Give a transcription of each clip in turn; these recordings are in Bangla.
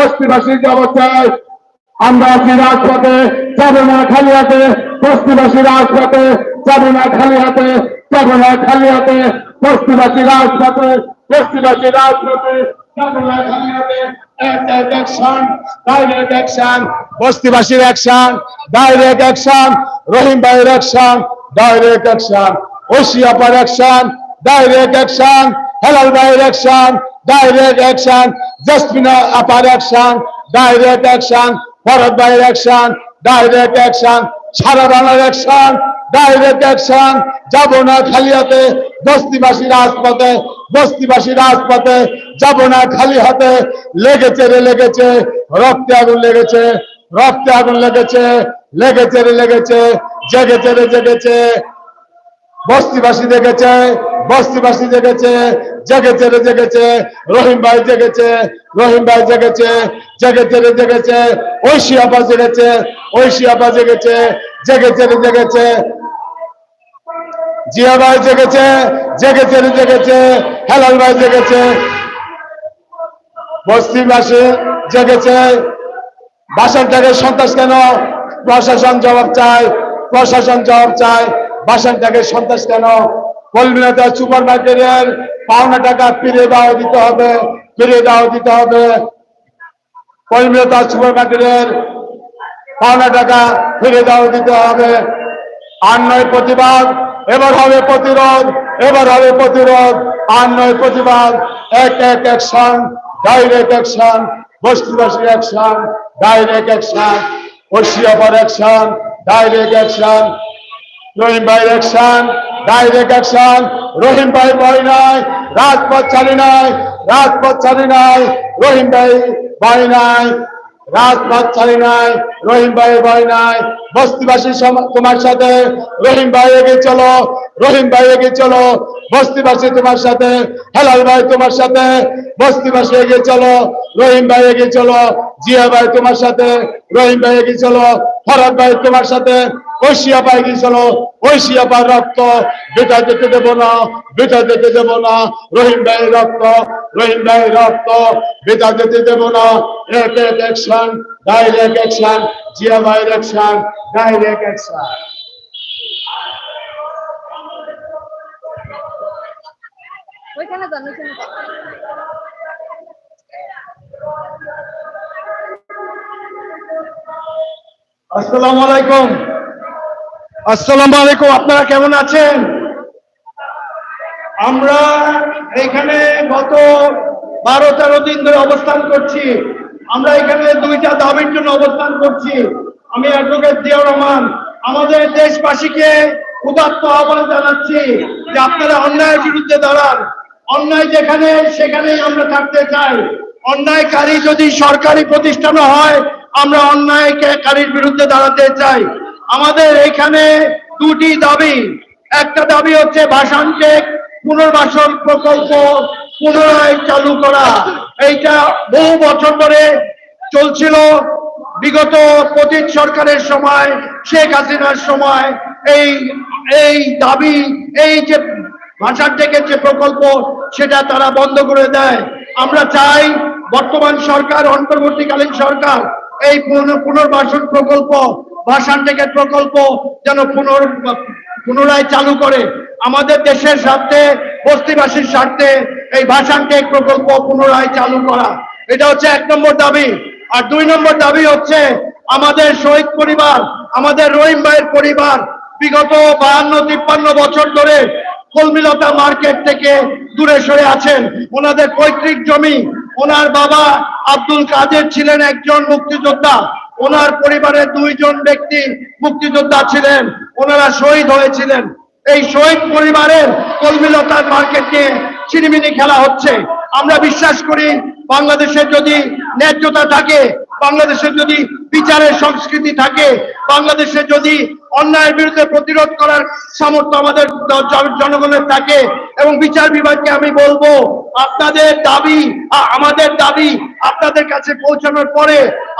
বস্তিবাসীর জবাব আমরা আছি রাজপথে, যাব না খালি হাতে। বস্তিবাসী রাজপথে, যাব না খালি হাতে। যাব না খালি হাতে। বস্তিবাসী রাজপথে বস্তিবাসী রাজপথে direct action direct action. Helal ভাইয়ের অ্যাকশন ডাইরেক্ট অ্যাকশন জসমিনা আপার অ্যাকশন ডাইরেক্ট অ্যাকশন ভরত ভাইয়ের অ্যাকশন ডাইরেক্ট অ্যাকশন সারা বাংলার অ্যাকশন ডাইরেক্ট অ্যাকশন যাব না খালি হাতে বস্তিবাসী রাজপথে বস্তিবাসী রাজপথে যাব না খালি হাতে লেগেছে রে লেগেছে রক্তে আগুন লেগেছে রক্তে আগুন লেগেছে লেগেছে রে লেগেছে জেগেছে রে জেগেছে বস্তিবাসী দেখেছে বস্তিবাসী জেগেছে জেগেছে রে জেগেছে, রহিম ভাই জেগেছে, রহিম ভাই জেগেছে জেগেছে রে জেগেছে, ঐশী আপা জেগেছে, ঐশী আপা জেগেছে জেগেছে রে জেগেছে। জিয়া ভাই জেগেছে জেগেছে রে জেগেছে, হেলাল ভাই জেগেছে। বস্তিবাসী জেগেছে। বাসার থেকে সন্ত্রাস কেন? প্রশাসন জবাব চায়, প্রশাসন জবাব চায়, বাসার থেকে সন্ত্রাস কেন? কলমিনাতে সুপার মার্কেটের পাওনা টাকা ফিরে দেওয়া দিতে হবে ফিরে দেওয়া দিতে হবে। কলমিনাতা সুপার মার্কেটের পাওনা টাকা ফিরে দেওয়া দিতে হবে। আর নয় প্রতিবাদ, এবার হবে প্রতিরোধ, এবার হবে প্রতিরোধ। আর নয় প্রতিবাদ, এক এক অ্যাকশন ডাইরেক্ট অ্যাকশন বস্তিবাসী অ্যাকশন ডাইরেক্ট অ্যাকশন ওশিয়াপার অ্যাকশন ডাইরেক্ট অ্যাকশন রহিম ভাই অ্যাকশন ডাইরেক্ট অ্যাকশন রহিম ভাই ভয় নাই, রাজপথ চালি নাই, রাজপথ চালি নাই, রহিম ভাই ভয় নাই, রাজপথ চালি নাই, রহিম ভাই ভয় নাই। বস্তিবাসী তোমার সাথে, রহিম ভাই এগিয়ে চলো, রহিম ভাই এগিয়ে চলো, বস্তিবাসী তোমার সাথে, হেলাল ভাই তোমার সাথে, বস্তিবাসী এগিয়ে চলো, রহিম ভাই এগিয়ে চলো, জিয়া ভাই তোমার সাথে, রহিম ভাই এগিয়ে চলো ফরাদ ভাই তোমার সাথে ঐশিয়া পাই গিয়েছিল। ঐশিয়া পার রক্ত বেটা যেতে দেব না বেটা যেতে দেব না। রহিম ভাই রক্ত, রহিম ভাই রক্ত বেটা যেতে দেব না। এক এক অ্যাকশন ডাইরেক্ট অ্যাকশন জিয়া ভাই অ্যাকশন ডাইরেক্ট অ্যাকশন ওইখানে যান, ওইখানে আসসালামু আলাইকুম। আসসালামু আলাইকুম, আপনারা কেমন আছেন? আমরা এখানে গত বারো তেরো দিন ধরে অবস্থান করছি। আমরা এখানে দুইটা দাবির জন্য অবস্থান করছি। আমি অ্যাডভোকেট জিয়াউর রহমান, আমাদের দেশবাসীকে উদাত্ত আহ্বান জানাচ্ছি যে আপনারা অন্যায়ের বিরুদ্ধে দাঁড়ান। অন্যায় যেখানে, সেখানেই আমরা থাকতে চাই। অন্যায়কারী যদি সরকারি প্রতিষ্ঠানও হয় আমরা অন্যায়কারীর বিরুদ্ধে দাঁড়াতে চাই। আমাদের এখানে দুটি দাবি। একটা দাবি হচ্ছে ভাষান্তে পুনর্বাসন প্রকল্প পুনরায় চালু করা। এইটা বহু বছর ধরে চলছিল। বিগত পতিত সরকারের সময়, শেখ হাসিনার সময় এই এই দাবি, এই যে ভাষার থেকে যে প্রকল্প, সেটা তারা বন্ধ করে দেয়। আমরা চাই বর্তমান সরকার, অন্তর্বর্তীকালীন সরকার এই পুন- পুনর্বাসন প্রকল্প ভাষান থেকে প্রকল্প যেন পুনর, পুনরায় চালু করে। আমাদের দেশের স্বার্থে, বস্তিবাসীর স্বার্থে এই ভাষান টেক প্রকল্প পুনরায় চালু করা। এটা হচ্ছে এক নম্বর দাবি। আর দুই নম্বর দাবি হচ্ছে আমাদের শহীদ পরিবার, আমাদের রহিম ভাইয়ের পরিবার বিগত বাহান্ন, তিপ্পান্ন বছর ধরে কলমিলতা মার্কেট থেকে দূরে সরে আছেন। ওনাদের পৈতৃক জমি ওনার বাবা আব্দুল কাদের ছিলেন একজন মুক্তিযোদ্ধা। ওনার পরিবারের দুইজন ব্যক্তি মুক্তিযোদ্ধা ছিলেন। ওনারা শহীদ হয়েছিলেন। এই শহীদ পরিবারের কলমিলতার মার্কেটকে চিনিমিনি খেলা হচ্ছে। আমরা বিশ্বাস করি বাংলাদেশের যদি ন্যায্যতা থাকে বাংলাদেশের যদি বিচারের সংস্কৃতি থাকে, বাংলাদেশে যদি অন্যায়ের বিরুদ্ধে প্রতিরোধ করার সামর্থ্য আমাদের জনগণের থাকে এবং বিচার বিভাগকে আমি বলব, আপনাদের দাবি আমাদের দাবি আপনাদের কাছে পৌঁছানোর পরে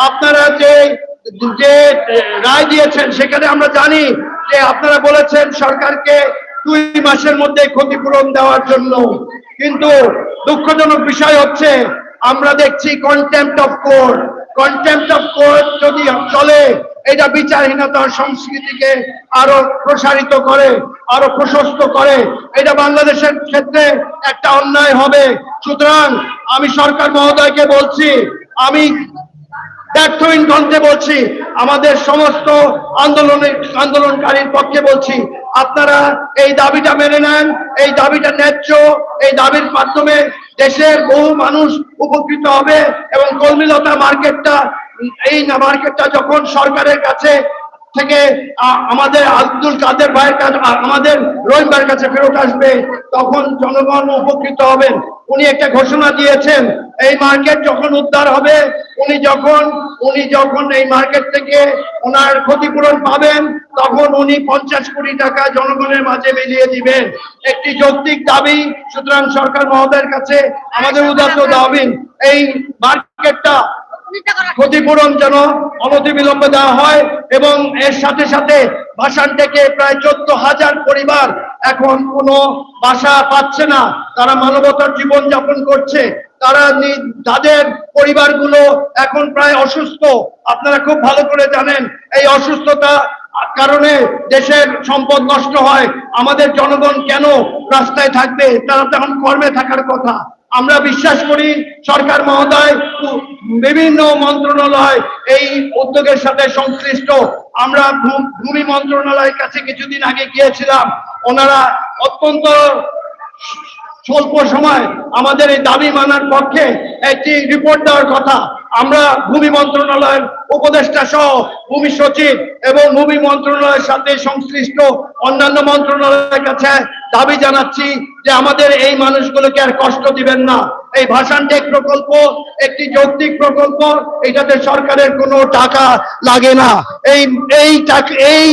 আপনারা যে যে রায় দিয়েছেন সেখানে আমরা জানি যে আপনারা বলেছেন সরকারকে দুই মাসের মধ্যে ক্ষতিপূরণ দেওয়ার জন্য। কিন্তু দুঃখজনক বিষয় হচ্ছে, আমরা দেখছি contempt of court contempt of court যদি চলে, এটা বিচারহীনতার সংস্কৃতিকে আরও প্রসারিত করে, আরও প্রশস্ত করে। এটা বাংলাদেশের ক্ষেত্রে একটা অন্যায় হবে। সুতরাং আমি সরকার মহোদয়কে বলছি, আমি ব্যর্থহীন কণ্ঠে বলছি, আমাদের সমস্ত আন্দোলনের আন্দোলনকারীর পক্ষে বলছি, আপনারা এই দাবিটা মেনে নেন, এই দাবিটা ন্যায্য, এই দাবির মাধ্যমে দেশের বহু মানুষ উপকৃত হবে এবং কর্মীলতা মার্কেটটা এই মার্কেটটা যখন সরকারের কাছে থেকে আমাদের আব্দুল কাদের ভাইয়ের কাছে আমাদের রহিম কাছে ফেরত আসবে, তখন জনগণ উপকৃত হবেন। উনি একটা ঘোষণা দিয়েছেন, এই মার্কেট যখন উদ্ধার হবে, উনি যখন উনি যখন এই মার্কেট থেকে ওনার ক্ষতিপূরণ পাবেন, তখন উনি পঞ্চাশ কোটি টাকা জনগণের মাঝে মিলিয়ে দিবেন। একটি যৌক্তিক দাবি, সুতরাং সরকার মহোদয়ের কাছে আমাদের উদাত্ত দাবি, এই মার্কেটটা ক্ষতিপূরণ যেন অনতিবিলম্বে দেওয়া হয় এবং এর সাথে সাথে ভাসান থেকে প্রায় চোদ্দ হাজার পরিবার এখন কোনো বাসা পাচ্ছে না। তারা মানবতার জীবন যাপন করছে। তারা তাদের পরিবারগুলো এখন প্রায় অসুস্থ। আপনারা খুব ভালো করে জানেন, এই অসুস্থতা কারণে দেশের সম্পদ নষ্ট হয়। আমাদের জনগণ কেন রাস্তায় থাকবে? তারা তখন কর্মে থাকার কথা। আমরা বিশ্বাস করি সরকার মহোদয় বিভিন্ন মন্ত্রণালয় এই উদ্যোগের সাথে সংশ্লিষ্ট। আমরা ভূমি মন্ত্রণালয়ের কাছে কিছুদিন আগে গিয়েছিলাম। ওনারা অত্যন্ত স্বল্প সময় আমাদের এই দাবি মানার পক্ষে একটি রিপোর্ট দেওয়ার কথা। আমরা ভূমি মন্ত্রণালয়ের উপদেষ্টা সহ ভূমি সচিব এবং ভূমি মন্ত্রণালয়ের সাথে সংশ্লিষ্ট অন্যান্য মন্ত্রণালয়ের কাছে দাবি জানাচ্ছি যে আমাদের এই মানুষগুলোকে আর কষ্ট দিবেন না। এই ভাষান টেক প্রকল্প একটি যৌক্তিক প্রকল্প, এটাতে সরকারের কোনো টাকা লাগে না। এই এই এই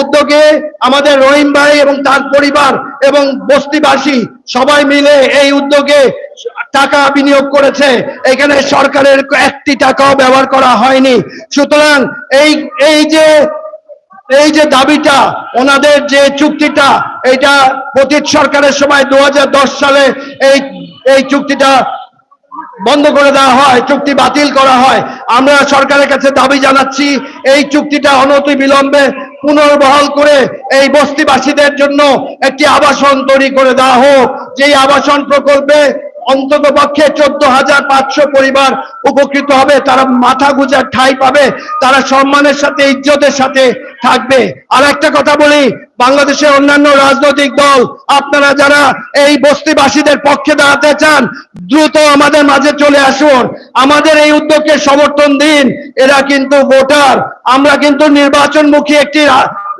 উদ্যোগে আমাদের রহিম ভাই এবং তার পরিবার এবং বস্তিবাসী সবাই মিলে এই উদ্যোগে টাকা বিনিয়োগ করেছে। এখানে সরকারের একটি টাকাও ব্যবহার করা হয়নি। সুতরাং এই এই যে এই যে দাবিটা, ওনাদের যে চুক্তিটা এটা পতীত সরকারের সময় দু হাজার দশ সালে এই এই চুক্তিটা বন্ধ করে দেওয়া হয়, চুক্তি বাতিল করা হয়। আমরা সরকারের কাছে দাবি জানাচ্ছি, এই চুক্তিটা অনতি বিলম্বে পুনর্বহাল করে এই বস্তিবাসীদের জন্য একটি আবাসন তৈরি করে দেওয়া হোক। যেই আবাসন প্রকল্পে অন্তত পক্ষে চোদ্দ হাজার পাঁচশো পরিবার উপকৃত হবে, তারা মাথা গুজার ঠাই পাবে, তারা সম্মানের সাথে, ইজ্জতের সাথে থাকবে। আর একটা কথা বলি, বাংলাদেশের অন্যান্য রাজনৈতিক দল, আপনারা যারা এই বস্তিবাসীদের পক্ষে দাঁড়াতে চান, দ্রুত আমাদের মাঝে চলে আসুন। আমাদের এই উদ্যোগকে সমর্থন দিন, এরা কিন্তু ভোটার। আমরা কিন্তু নির্বাচনমুখী একটি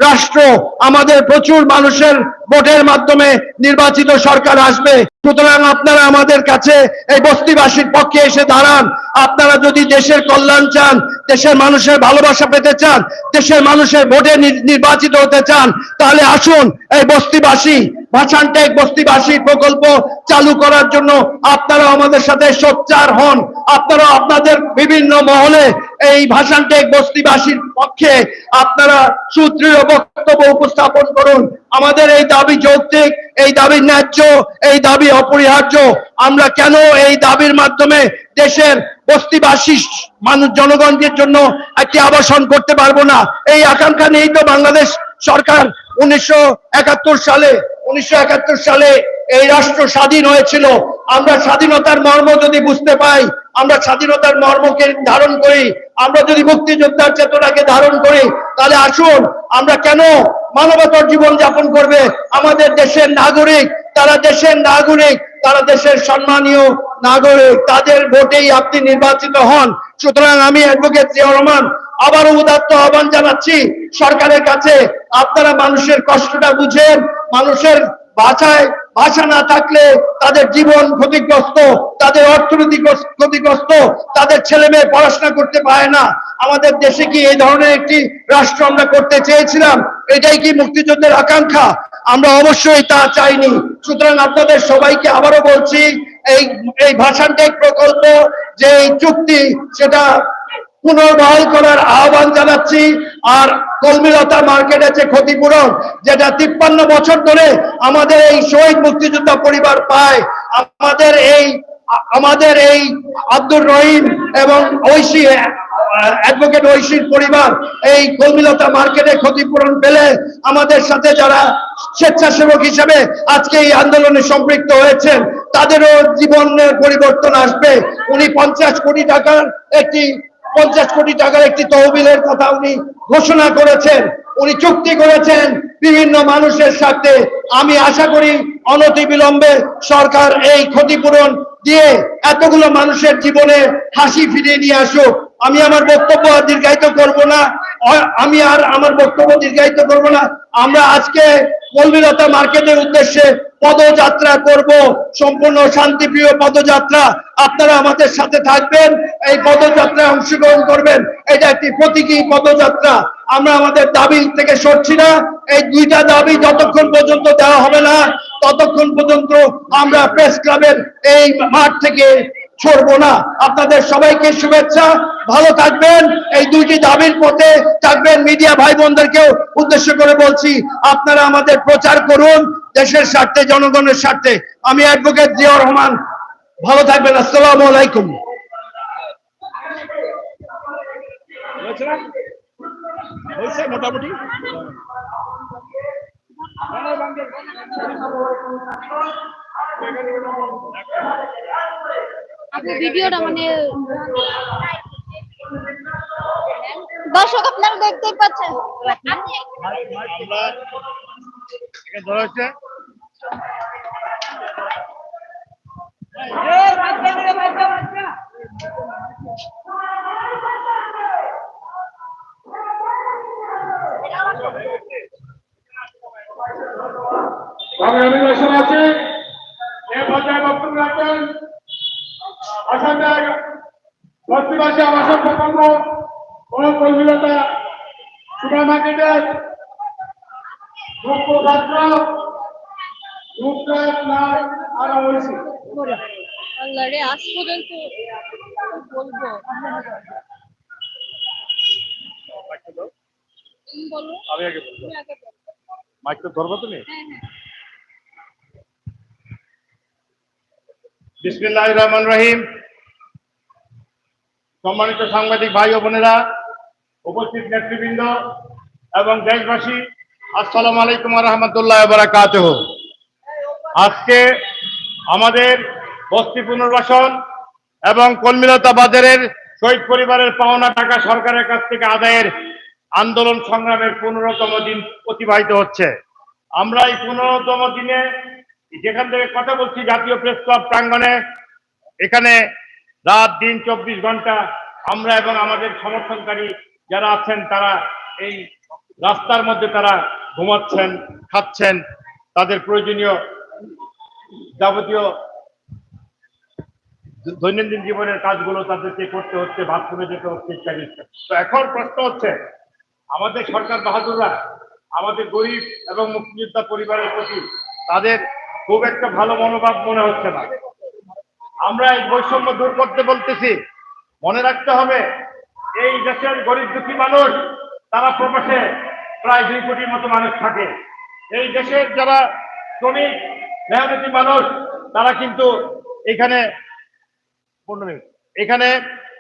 রাষ্ট্র। আমাদের প্রচুর মানুষের ভোটের মাধ্যমে নির্বাচিত সরকার আসবে। সুতরাং আপনারা আমাদের কাছে এই বস্তিবাসীর পক্ষে এসে দাঁড়ান। আপনারা যদি দেশের কল্যাণ চান, দেশের মানুষের ভালোবাসা পেতে চান, দেশের মানুষের ভোটে নির্বাচিত হতে চান, তাহলে আসুন এই বস্তিবাসী ভাষানটেক বস্তিবাসী প্রকল্প চালু করার জন্য আপনারা আমাদের সাথে সোচ্চার হন। আপনারা আপনাদের বিভিন্ন মহলে এই ভাষানটেক বস্তিবাসীর পক্ষে আপনারা সুদৃঢ় বক্তব্য উপস্থাপন করুন। আমাদের এই দাবি যৌক্তিক, এই দাবি ন্যায্য, এই দাবি অপরিহার্য। আমরা কেন এই দাবির মাধ্যমে দেশের বস্তিবাসী মানুষ জনগণের জন্য একটি আবাসন করতে পারব না? এই আকাঙ্ক্ষা নিয়েই তো বাংলাদেশ সরকার উনিশশো একাত্তর সালে, উনিশশো একাত্তর সালে এই রাষ্ট্র স্বাধীন হয়েছিল। আমরা স্বাধীনতার মর্ম যদি বুঝতে পাই, আমরা স্বাধীনতার মর্মকে ধারণ করি, আমরা যদি মুক্তিযোদ্ধার চেতনাকে ধারণ করি, তাহলে আসুন আমরা কেন মানবতার জীবন যাপন করবে আমাদের দেশের নাগরিক, তারা দেশের নাগরিক, তারা দেশের সম্মানীয় নাগরিক, তাদের ভোটেই আপনি নির্বাচিত হন। সুতরাং আমি অ্যাডভোকেট জিয়া রহমান, আবারও উদাত্ত আহ্বান জানাচ্ছি সরকারের কাছে, আপনারা মানুষের কষ্টটা বুঝেন, মানুষের বাসায় ভাষা না থাকলে তাদের জীবন ক্ষতিগ্রস্ত, তাদের অর্থনৈতিক ক্ষতিগ্রস্ত, তাদের ছেলে মেয়ে পড়াশোনা করতে পারে না। আমাদের দেশে কি এই ধরনের একটি রাষ্ট্র আমরা করতে চেয়েছিলাম? এটাই কি মুক্তিযুদ্ধের আকাঙ্ক্ষা? আমরা অবশ্যই তা চাইনি। সুতরাং আপনাদের সবাইকে আবারও বলছি, এই এই ভাষান্টেক প্রকল্প, যে এই চুক্তি, সেটা পুনর্বহাল করার আহ্বান জানাচ্ছি। আর কলমিলতা মার্কেট আছে ক্ষতিপূরণ, যেটা তিপ্পান্ন বছর ধরে আমাদের এই শহীদ মুক্তিযোদ্ধা পরিবার পায়, আমাদের এই আমাদের এই আব্দুর রহিম এবং ঐশী অ্যাডভোকেট ঐশীর পরিবার এই কলমিলতা মার্কেটে ক্ষতিপূরণ পেলে আমাদের সাথে যারা স্বেচ্ছাসেবক হিসেবে আজকে এই আন্দোলনে সম্পৃক্ত হয়েছেন, তাদেরও জীবনের পরিবর্তন আসবে। উনি পঞ্চাশ কোটি টাকার একটি, পঞ্চাশ কোটি টাকার একটি তহবিলের কথা উনি ঘোষণা করেছেন। উনি চুক্তি করেছেন বিভিন্ন মানুষের সাথে। আমি আশা করি অনতি বিলম্বে সরকার এই ক্ষতিপূরণ দিয়ে এতগুলো মানুষের জীবনে হাসি ফিরিয়ে নিয়ে আসুক। আমি আমার বক্তব্য দীর্ঘায়িত করব না। আমি আর আমার বক্তব্য দীর্ঘায়িত করব না। আমরা আজকে কলমিলতা মার্কেটের উদ্দেশ্যে পদযাত্রা করব। সম্পূর্ণ শান্তিপ্রিয় পদযাত্রা। আপনারা আমাদের সাথে থাকবেন, এই পদযাত্রায় অংশগ্রহণ করবেন। এটা একটি প্রতীকী পদযাত্রা। আমরা আমাদের দাবি থেকে সরছি না। এই দুইটা দাবি যতক্ষণ পর্যন্ত দেওয়া হবে না, ততক্ষণ পর্যন্ত আমরা প্রেস ক্লাবের এই মাঠ থেকে ছড়বো না আপনাদের সবাইকে শুভেচ্ছা। ভালো থাকবেন। এই দুইটি দাবির পথে থাকবেন মিডিয়া ভাই বোনদেরকেও উদ্দেশ্য করে বলছি, আপনারা আমাদের প্রচার করুন দেশের স্বার্থে, জনগণের স্বার্থে। আমি অ্যাডভোকেট জিয়া রহমান। ভালো থাকবেন। আসসালামু আলাইকুম। মোটামুটি? আপনি ভিডিওটা মানে দর্শক আপনারা দেখতেই পাচ্ছেন। দর্শক আছে। এ পর্যায়ে বক্তব্য রাখবেন আসামের বস্তিবাসী আবাসন প্রকল্প কর্মীলতা সুপার মার্কেটের আর আজ পর্যন্ত বলব বলো আমি আগে বলব। মাইক তো ধরবো তুমি হ্যাঁ হ্যাঁ। বিসমিল্লাহ রহমান রহিম। সম্মানিত সাংবাদিক ভাই ও বোনেরা, উপস্থিত নেতৃবৃন্দ এবং দেশবাসী, আসসালামু আলাইকুম রহমতুল্লাহ বারাকাত আজকে আমাদের বস্তি পুনর্বাসন এবং কলমিলতা বাজারের শহীদ পরিবারের পাওনা টাকা সরকারের কাছ থেকে আদায়ের আন্দোলন সংগ্রামের পনেরোতম দিন অতিবাহিত হচ্ছে। আমরা এই পনেরোতম দিনে যেখান থেকে কথা বলছি, জাতীয় প্রেস ক্লাব প্রাঙ্গনে এখানে রাত দিন চব্বিশ ঘণ্টা আমরা এবং আমাদের সমর্থনকারী যারা আছেন, তারা এই রাস্তার মধ্যে তারা ঘুমাচ্ছেন, খাচ্ছেন, তাদের প্রয়োজনীয় যাবতীয় দৈনন্দিন জীবনের কাজগুলো তাদেরকে করতে হচ্ছে, বাথরুমে যেতে হচ্ছে ইত্যাদি। তো এখন প্রশ্ন হচ্ছে, আমাদের সরকার বাহাদুররা, আমাদের গরিব এবং মুক্তিযোদ্ধা পরিবারের প্রতি তাদের খুব একটা ভালো মনোভাব মনে হচ্ছে না। আমরা এই বৈষম্য দূর করতে বলতেছি। মনে রাখতে হবে, এই দেশের গরিব দুঃখী মানুষ, তারা প্রবাসে প্রায় দুই কোটির মতো মানুষ থাকে। এই দেশের যারা শ্রমিক, মেহনতি মানুষ, তারা কিন্তু এখানে এখানে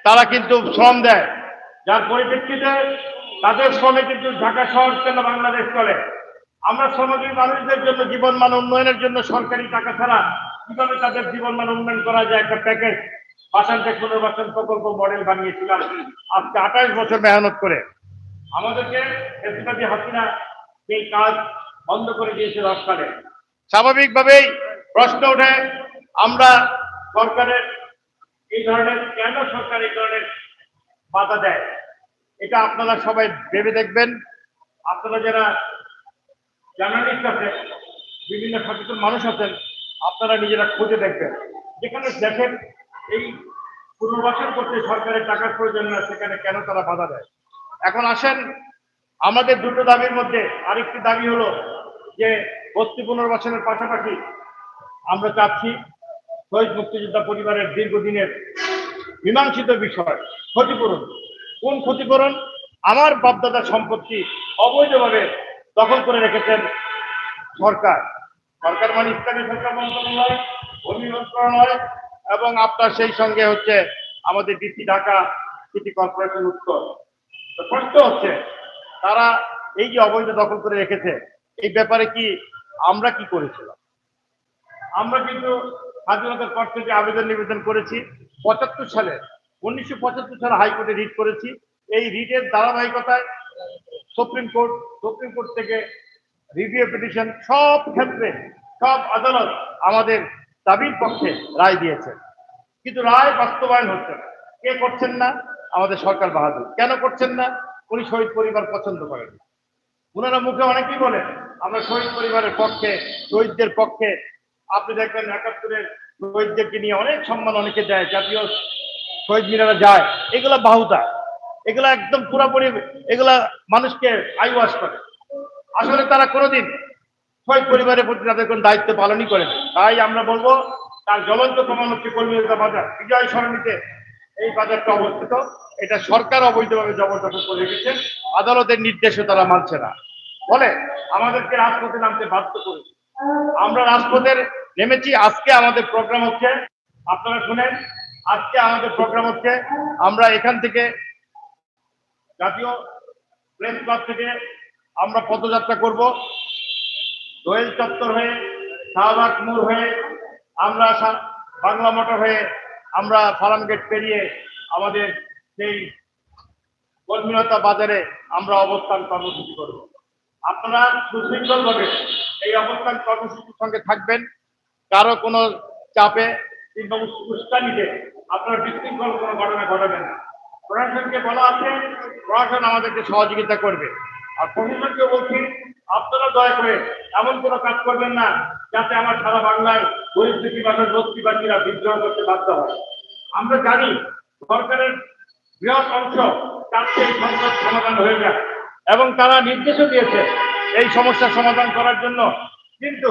তারা কিন্তু শ্রম দেয়। যার পরিপ্রেক্ষিতে তাদের শ্রমে কিন্তু ঢাকা শহর চলে বাংলাদেশ চলে? আমরা শ্রমজীবী মানুষদের জন্য জীবন মান উন্নয়নের জন্য সরকারি টাকা ছাড়া কীভাবে তাদের জীবন মান উন্নয়ন করা যায় একটা প্যাকেজ বাসান্তেক পুনর্বাসন প্রকল্প মডেল বানিয়েছিলাম, আজকে আঠাশ বছর মেহনত করে আমাদেরকে প্রেসিডেন্ট হাসিনা সেই কাজ বন্ধ করে দিয়েছে রসকালে স্বাভাবিকভাবেই প্রশ্ন ওঠে, আমরা সরকারের এই ধরনের, কেন সরকার এই ধরনের বাধা দেয়? এটা আপনারা সবাই ভেবে দেখবেন। আপনারা যারা জার্নালিস্ট আছেন, বিভিন্ন সচেতন মানুষ আছেন, আপনারা নিজেরা খুঁজে দেখবেন। যেখানে দেখেন এই পুনর্বাসন করতে সরকারের টাকার প্রয়োজন না, সেখানে কেন তারা বাধা দেয়? এখন আসেন, আমাদের দুটো দাবির মধ্যে আরেকটি দাবি হলো যে বস্তি পুনর্বাসনের পাশাপাশি আমরা চাচ্ছি শহীদ মুক্তিযোদ্ধা পরিবারের দীর্ঘদিনের মীমাংসিত বিষয় ক্ষতিপূরণ। কোন ক্ষতিপূরণ? আমার বাপদাদার সম্পত্তি অবৈধভাবে দখল করে রেখেছেন সরকার। সরকার মানে ইসলামী সরকার মন্ত্রণালয় ভূমি মন্ত্রণালয়, এবং আপনার সেই সঙ্গে হচ্ছে আমাদের ডিসি ঢাকা সিটি কর্পোরেশন উত্তর। প্রশ্ন হচ্ছে, তারা এই যে অবৈধ দখল করে রেখেছে, এই ব্যাপারে কি আমরা কি করেছিলাম? আমরা কিন্তু স্বাধীনতার পর থেকে আবেদন নিবেদন করেছি। পঁচাত্তর সালে, উনিশশো পঁচাত্তর সালে হাইকোর্টে রিট করেছি। এই রিটের ধারাবাহিকতায় সুপ্রিম কোর্ট সুপ্রিম কোর্ট থেকে রিভিউ পিটিশন সব ক্ষেত্রে, সব আদালত আমাদের দাবির পক্ষে রায় দিয়েছে কিন্তু রায় বাস্তবায়ন হচ্ছে না। কে করছেন না? আমাদের সরকার বাহাদুর। কেন করছেন না? উনি শহীদ পরিবার পছন্দ করেন ওনারা মুখে অনেকেই বলেন আমরা শহীদ পরিবারের পক্ষে, শহীদদের পক্ষে। আপনি দেখবেন একাত্তরের শহীদদেরকে নিয়ে অনেক সম্মান অনেকে দেয়, জাতীয় শহীদ মিনারা যায়। এগুলো বাহুতা এগুলা একদম পুরোপুরি এগুলা মানুষকে আইওয়াশ করে। আসলে তারা কোনোদিন শহীদ পরিবারের প্রতি তাদের কোনো দায়িত্ব পালনই করে তাই আমরা বলব, তার জ্বলন্ত প্রমাণ হচ্ছে কর্মীরতা বাজার, বিজয় সরণিতে এই বাজারটা অবস্থিত। এটা সরকার অবৈধভাবে জবরদখল করে রেখেছে। আদালতের নির্দেশও তারা মানছে না। বলে, আমাদেরকে রাজপথে নামতে বাধ্য করেছে। আমরা রাজপথের নেমেছি। আজকে আমাদের প্রোগ্রাম হচ্ছে, আপনারা শুনেন, আজকে আমাদের প্রোগ্রাম হচ্ছে, আমরা এখান থেকে জাতীয় প্রেস ক্লাব থেকে আমরা পদযাত্রা করব। দোয়েল চত্বর হয়ে, শাহবাগ মোড় হয়ে, আমরা বাংলা মোটর হয়ে আমরা ফার্ম গেট পেরিয়ে আমাদের সেই কর্মীরতা বাজারে আমরা অবস্থান কর্মসূচি করব। আপনারা সুশৃঙ্খলভাবে এই অবস্থান কর্মসূচির সঙ্গে থাকবেন। কারও কোনো চাপে কিংবা উস- উস্কানিতে আপনারা বিশৃঙ্খল কোনো ঘটনা ঘটাবেন না। প্রশাসনকে বলা আছে, প্রশাসন আমাদেরকে সহযোগিতা করবে। আর প্রশাসনকে বলছি, আপনারা দয়া করে এমন কোনো কাজ করবেন না, যাতে আমার সারা বাংলায় গরিব দুঃখী মানুষ বস্তিবাসীরা বিদ্রোহ করতে বাধ্য হয়। আমরা জানি সরকারের বৃহৎ অংশ চাচ্ছে এই সংকট সমাধান হয়ে যায়, এবং তারা নির্দেশও দিয়েছে এই সমস্যার সমাধান করার জন্য। কিন্তু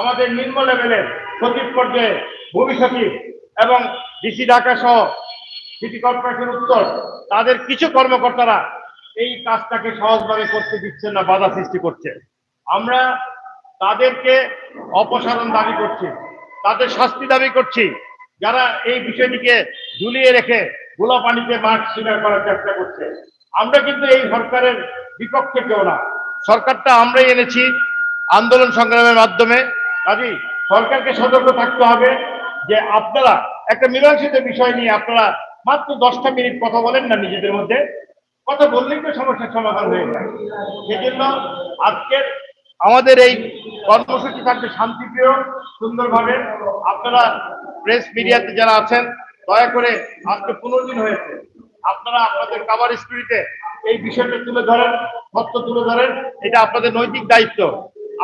আমাদের নিম্ন লেভেলের সচিব পর্যায়ে ভূমি সচিব এবং ডিসি ঢাকা সহ সিটি কর্পোরেশন উত্তর, তাদের কিছু কর্মকর্তারা এই কাজটাকে সহজভাবে করতে দিচ্ছে না, বাধা সৃষ্টি করছে। আমরা তাদেরকে অপসারণ দাবি করছি, তাদের শাস্তি দাবি করছি, যারা এই বিষয়টিকে ঝুলিয়ে রেখে গোলা পানিতে মাঠ স্বীকার করার চেষ্টা করছে। আমরা কিন্তু এই সরকারের বিপক্ষে কেউ না। সরকারটা আমরাই এনেছি আন্দোলন সংগ্রামের মাধ্যমে। কাজী সরকারকে সতর্ক থাকতে হবে যে আপনারা একটা মীমাংসিত বিষয় নিয়ে আপনারা মাত্র দশটা মিনিট কথা বলেন না নিজেদের মধ্যে। কথা বললেই তো সমস্যার সমাধান হয়ে যায়। সেই জন্য আজকের আমাদের এই কর্মসূচি থাকবে শান্তিপ্রিয়, সুন্দরভাবে। আপনারা প্রেস মিডিয়াতে যারা আছেন, দয়া করে আজকে পনেরো দিন হয়েছে। আপনারা আপনাদের কাভার স্টোরিতে এই বিষয়টা তুলে ধরেন সত্য তুলে ধরেন। এটা আপনাদের নৈতিক দায়িত্ব।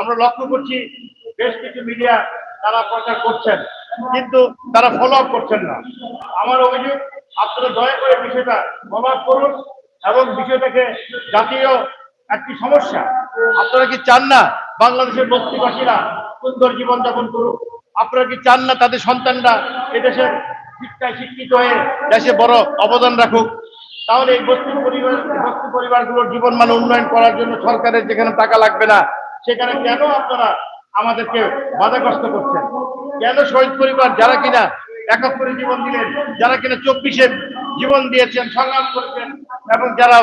আমরা লক্ষ্য করছি বেশ কিছু মিডিয়া তারা প্রচার করছেন, কিন্তু তারা ফলো আপ করছেন না। আমার অভিযোগ আপনারা দয়া করে বিষয়টা আপ করুন এবং বিষয়টাকে জাতীয় একটি সমস্যা। আপনারা কি চান না বাংলাদেশের বস্তিবাসীরা সুন্দর জীবনযাপন করুক? আপনারা কি চান না তাদের সন্তানরা এদেশের শিক্ষায় শিক্ষিত হয়ে দেশে বড় অবদান রাখুক? তাহলে এই বস্তি পরিবার, বস্তি পরিবারগুলোর জীবন মান উন্নয়ন করার জন্য সরকারের যেখানে টাকা লাগবে না, সেখানে কেন আপনারা আমাদেরকে বাধাগ্রস্ত করছেন? কেন শহীদ পরিবার যারা কিনা একাত্তরে জীবন দিলেন। যারা কিনা চব্বিশে জীবন দিয়েছেন, সংগ্রাম করেছেন, এবং যারা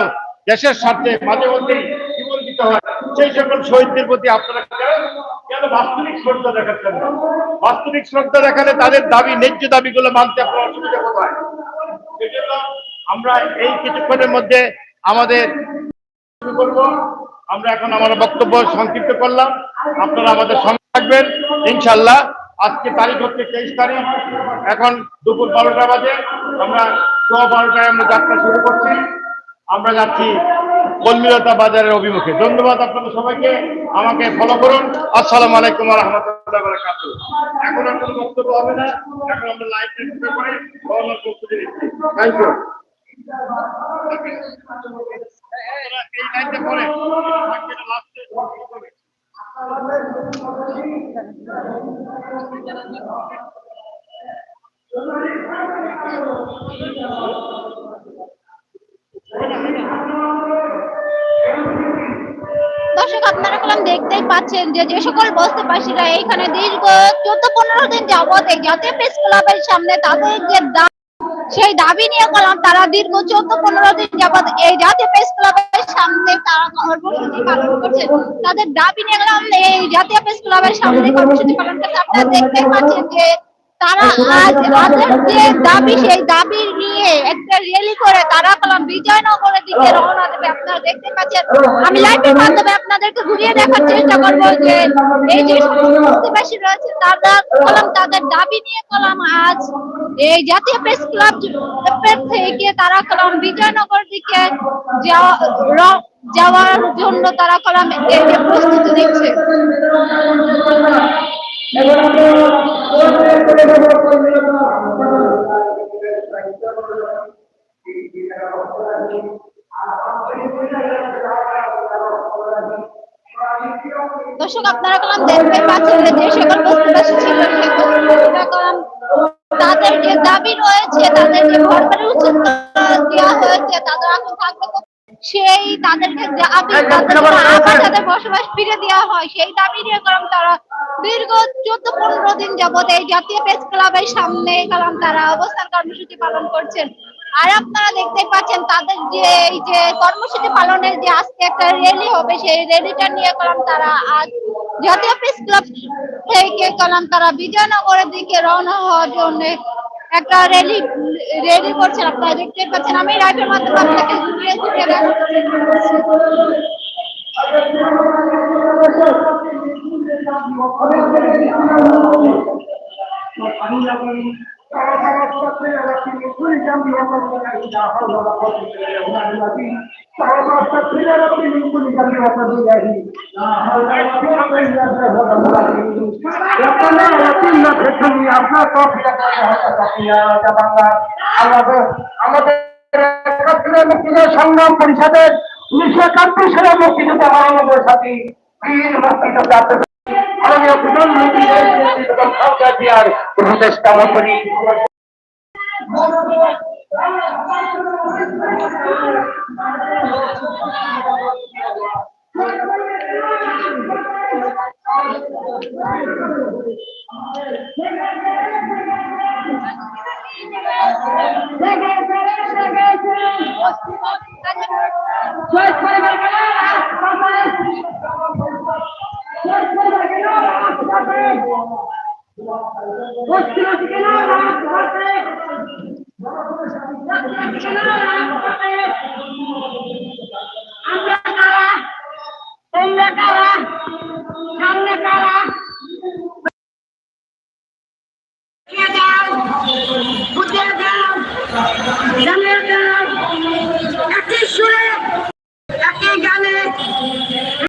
দেশের স্বার্থে মাঝে মধ্যেই জীবন দিতে হয়, সেই সকল শহীদদের প্রতি আপনারা কেন বাস্তবিক শ্রদ্ধা দেখাচ্ছেন বাস্তবিক শ্রদ্ধা দেখালে তাদের দাবি, ন্যায্য দাবিগুলো মানতে আপনার অসুবিধা কোথায়? সেই জন্য আমরা এই কিছুক্ষণের মধ্যে আমাদের আমরা এখন আমার বক্তব্য সংক্ষিপ্ত করলাম। আপনারা আমাদের সঙ্গে থাকবেন। ইনশাল্লাহ আজকে তারিখ হচ্ছে তেইশ তারিখ। এখন দুপুর বারোটা বাজে। আমরা ছ বারোটায় আমরা যাত্রা শুরু করছি। আমরা যাচ্ছি কলমিলতা বাজারের অভিমুখে। ধন্যবাদ আপনাদের সবাইকে। আমাকে ফলো করুন। আসসালামু আলাইকুম রহমতুল্লাহ বারাকাতু এখন আর কোনো বক্তব্য হবে না। এখন আমরা লাইভ শুরু করে। গভর্নর প্রস্তুতি নিচ্ছি। থ্যাংক ইউ এই লাইনটা পরে। লাস্টে দর্শক, আপনারা কলম দেখতেই পাচ্ছেন যে যে সকল বস্তিবাসীরা এইখানে দীর্ঘ চোদ্দ পনেরো দিন যাবত এই জাতীয় প্রেস ক্লাবের সামনে তাদের যে দা- সেই দাবি নিয়ে কলম, তারা দীর্ঘ চোদ্দ পনেরো দিন যাবত এই জাতীয় প্রেস ক্লাবের সামনে তারা কর্মসূচি পালন করছে। তাদের দাবি নিয়ে এই জাতীয় প্রেস ক্লাবের সামনে কর্মসূচি পালন করছে। আপনারা দেখতে পাচ্ছেন যে তারা আজ তাদের যে দাবি সেই দাবি নিয়ে একটা র্যালি করে তারা কলম বিজয়নগরের দিকে রওনা দেবে। আপনারা দেখতে পাচ্ছেন আমি লাইভের মাধ্যমে আপনাদেরকে ঘুরিয়ে দেখার চেষ্টা করব যে এই যে বস্তিবাসী রয়েছে তারা কলম তাদের দাবি নিয়ে কলম আজ। এই জাতীয় প্রেস ক্লাব থেকে তারা কলম বিজয়নগর দিকে যাওয়া যাওয়ার জন্য তারা কলম প্রস্তুতি নিচ্ছে। দর্শক, আপনারা কলম দেখতে পাচ্ছেন যে সকল তাদের যে দাবি রয়েছে, তাদের যে দেওয়া হয়েছে, তাদের এখন থাকবে সেই তাদেরকে দাবি তাদের বসবাস ফিরে দেওয়া হয়, সেই দাবি নিয়ে কারণ তারা দীর্ঘ চোদ্দ পনেরো দিন যাবত এই জাতীয় প্রেস ক্লাবের সামনে কারণ তারা অবস্থান কর্মসূচি পালন করছেন। আর আপনারা দেখতে পাচ্ছেন তাদের যে এই যে কর্মসূচি পালনের যে আজকে একটা র্যালি হবে, সেই র্যালিটা নিয়ে কলম তারা আজ জাতীয় প্রেস ক্লাব থেকে কলম তারা বিজয়নগরের দিকে রওনা হওয়ার জন্য একটা র্যালি র্যালি করছেন। আপনারা দেখতে পাচ্ছেন, আমি রাইটের মাধ্যমে আপনাকে ঘুরিয়ে ঘুরিয়ে দেখাচ্ছি আমাদের সংগ্রাম পরিষদের উনিশশো একাত্তর সালে মুক্তিযুদ্ধ মহানগর সাথী বীর মুক্তিযোদ্ধা মাননীয় প্রধানমন্ত্রী